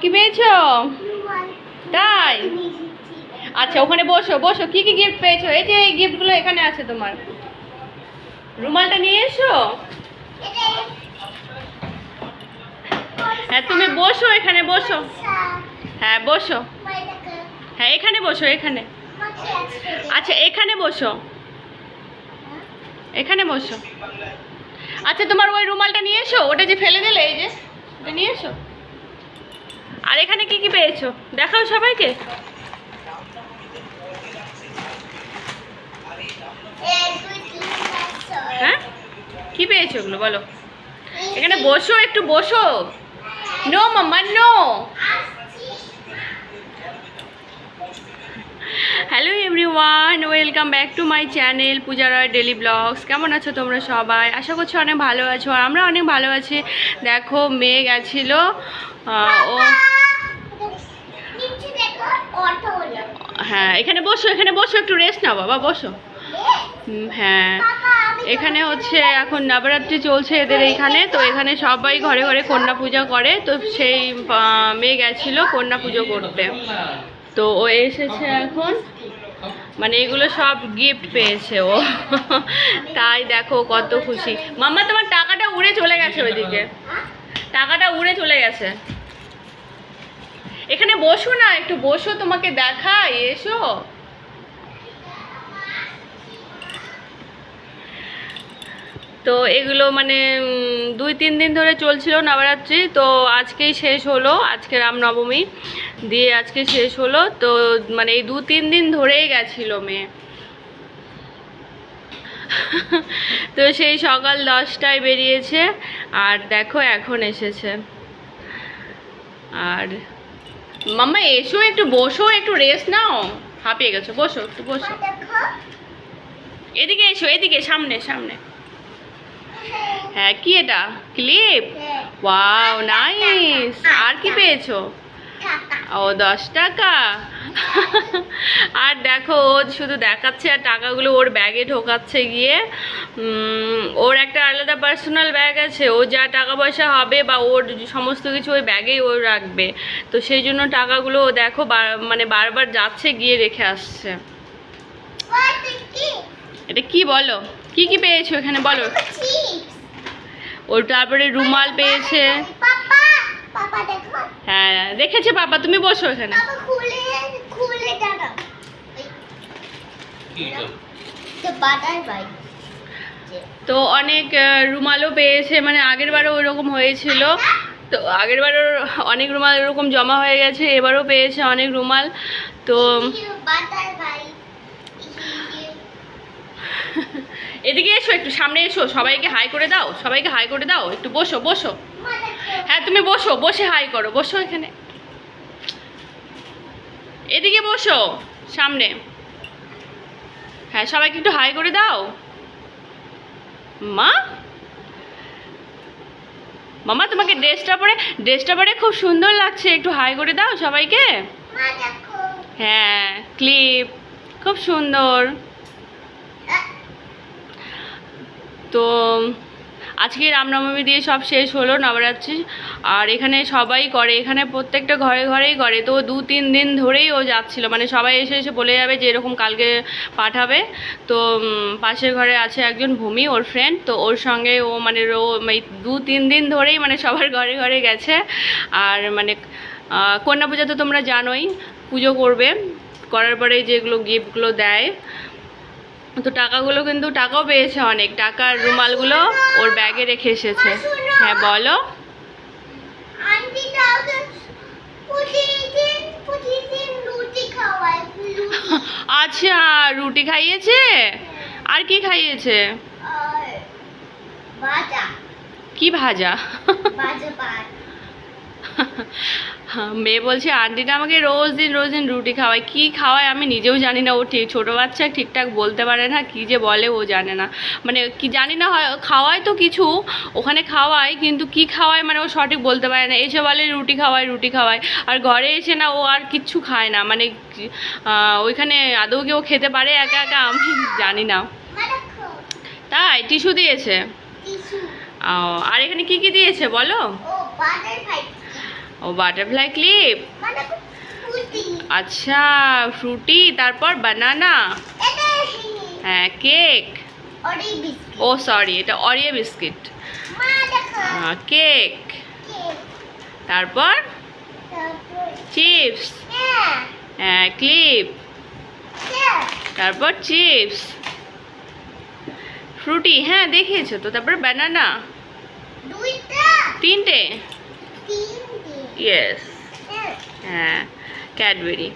কি পেয়েছ? তাই আচ্ছা ওখানে বসো বসো। কি কি গিফট পেয়েছ? এই যে এই গিফটগুলো এখানে আছে তোমার। রুমালটা নিয়ে এসো। হ্যাঁ তুমি বসো এখানে, বসো। হ্যাঁ বসো। হ্যাঁ এখানে বসো, এখানে। আচ্ছা এখানে বসো। এখানে বসো। আচ্ছা তোমার ওই রুমালটা নিয়ে এসো। ওটা যে ফেলে দিলে, এই যে নিয়ে এসো। আর এখানে কি কি পেয়েছ? দেখাও সবাইকে। হ্যাঁ? কি পেয়েছ ওগুলো? বলো। এখানে বসো, একটু বসো। No mamma no hello everyone welcome back to my channel Puja Roy daily vlogs কেমন আছো তোমরা সবাই? আশা করছি অনেক ভালো আছো। আমরা অনেক ভালো আছি। দেখো মেয়ে গেছিল ও হ্যাঁ এখানে বসো এখানে বসো একটু রেস্ট নাও বাবা বসো। হ্যাঁ। এখানে হচ্ছে এখন নবরাত্রি চলছে এদের এইখানে তো এখানে সবাই ঘরে ঘরে কন্যা পূজা করে তো সেই মেয়ে গেছিল কন্যা পুজো করতে। তো ও এসেছে এখন। মানে এগুলো সব গিফট পেয়েছে ও। তাই দেখো কত খুশি। মাম্মা তোমার টাকাটা উড়ে চলে গেছে ওইদিকে। টাকাটা উড়ে চলে গেছে। এখানে বসো না, একটু বসো, তোমাকে দেখাই, এসো। তো এগুলো মানে দুই, তিন দিন ধরে চলছিল নবরাত্রি, তো আজকেই শেষ হলো, আজকে রামনবমী দিয়ে আজকে শেষ হলো, তো মানে এই দু, তিন দিন ধরেই গেছিল মেয়ে। তো সেই সকাল দশটায় বেরিয়েছে, আর দেখো এখন এসেছে। আর মাম্মা এসো একটু বসো একটু রেস্ট নাও। হাঁপিয়ে গেছো বসো একটু বসো। এদিকে এসো এদিকে সামনে সামনে। হ্যাঁ। কি এটা? ক্লিপ? Wow nice. আর কি পেয়েছ? ও দশ টাকা। আর দেখো ও শুধু দেখাচ্ছে আর টাকাগুলো ওর ব্যাগে ঢোকাচ্ছে গিয়ে। ওর একটা আলাদা পার্সোনাল ব্যাগ আছে। ও যা টাকা পয়সা হবে বা ওর সমস্ত কিছু ওই ব্যাগেই ও রাখবে। তো সেই জন্য টাকাগুলো ও দেখো মানে বারবার যাচ্ছে গিয়ে রেখে আসছে। এটা কি বলো? কি কি পেয়েছ এখানে? বলো। ওর তারপরে রুমাল পেয়েছে। হ্যাঁ রেখেছে বাবা তুমি বসো এখানে। তো অনেক রুমালও পেয়েছে মানে আগের বারও ওইরকম হয়েছিল। তো আগের বারও অনেক রুমাল এরকম জমা হয়ে গেছে এবারও পেয়েছে অনেক রুমাল। তো এদিকে এসো একটু সামনে এসো সবাইকে হাই করে দাও সবাইকে হাই করে দাও একটু বসো বসো। হ্যাঁ তুমি বসো বসে হাই করো বসো এখানে। এদিকে বসো সামনে। হ্যাঁ সবাইকে একটু হাই করে দাও। মা? মামা তোমাকে ড্রেসটা পরে ড্রেসটা পরে খুব সুন্দর লাগছে। একটু হাই করে দাও সবাইকে। হ্যাঁ ক্লিপ। খুব সুন্দর। তো আজকে রামনবমী দিয়ে সব শেষ হলো নবরাত্রি। আর এখানে সবাই করে, এখানে প্রত্যেকটা ঘরে ঘরেই করে। তো দু তিন দিন ধরেই ও যাচ্ছিল। মানে সবাই এসে এসে বলে যাবে যে এরকম কালকে পাঠাবে। তো পাশের ঘরে আছে একজন ভূমি, ওর ফ্রেন্ড তো ওর সঙ্গে ও মানে রো দু তিন দিন ধরেই মানে সবার ঘরে ঘরে গেছে। আর মানে কন্যা পূজা তো তোমরা জানোই, পুজো করবে। করার পরে যেগুলো গিফটগুলো দেয়। তো টাকাগুলো কিন্তু টাকাও পেয়েছে অনেক। টাকার রুমালগুলো ওর ব্যাগে রেখে এসেছে। হ্যাঁ বলো। আচ্ছা রুটি খাইয়েছে? আর কি খাইয়েছে? কি ভাজা? মেয়ে বলছে আন্টিটা আমাকে রোজ দিন রোজ দিন রুটি খাওয়ায়। কি খাওয়ায় আমি নিজেও জানি না। ও ঠিক ছোটো বাচ্চা ঠিকঠাক বলতে পারে না কি যে বলে ও জানে না। মানে কি জানি না হয় খাওয়ায় তো কিছু ওখানে খাওয়ায় কিন্তু কি খাওয়ায় মানে ও সঠিক বলতে পারে না। এসে বলে রুটি খাওয়ায় রুটি খাওয়ায়। আর ঘরে এসে না ও আর কিচ্ছু খায় না। মানে ওইখানে আদৌ কি ও খেতে পারে একা একা আমি জানি না। তাই টিস্যু দিয়েছে? আর এখানে কি কি দিয়েছে বলো? ও বাটারফ্লাই ক্লিপ আচ্ছা ফ্রুটি তারপর বানানা হ্যাঁ কেক ও সরি এটা অরিও বিস্কিট কেক তারপর? চিপস হ্যাঁ ক্লিপ তারপর চিপস ফ্রুটি হ্যাঁ দেখিয়েছো তো, তারপর বানানা তিনটে তিনটে? ইয়েস হ্যাঁ ক্যাডবেরি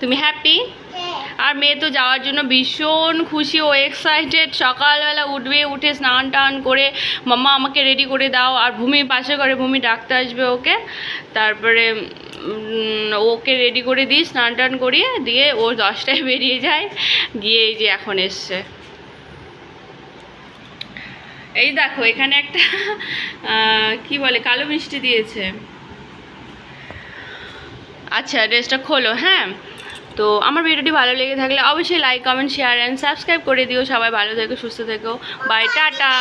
তুমি হ্যাপি হ্যাঁ। আর মেয়ে তো যাওয়ার জন্য ভীষণ খুশি ও এক্সাইটেড সকালবেলা উঠবে উঠে স্নান টান করে মাম্মা আমাকে রেডি করে দাও। আর ভূমি পাশে করে ভূমি ডাকতে আসবে ওকে। তারপরে ওকে রেডি করে দিই স্নান টান করিয়ে দিয়ে ও দশটায় বেরিয়ে যায়। গিয়ে এই যে এখন এসছে। এই দেখো, এখানে একটা কি বলে, কালো মিষ্টি দিয়েছে। আচ্ছা ড্রেসটা খোলো হ্যাঁ? তো আমার ভিডিওটি ভালো লেগে থাকলে অবশ্যই like comment share and subscribe করে দিও। সবাই ভালো থেকো, সুস্থ থেকো। Bye tata!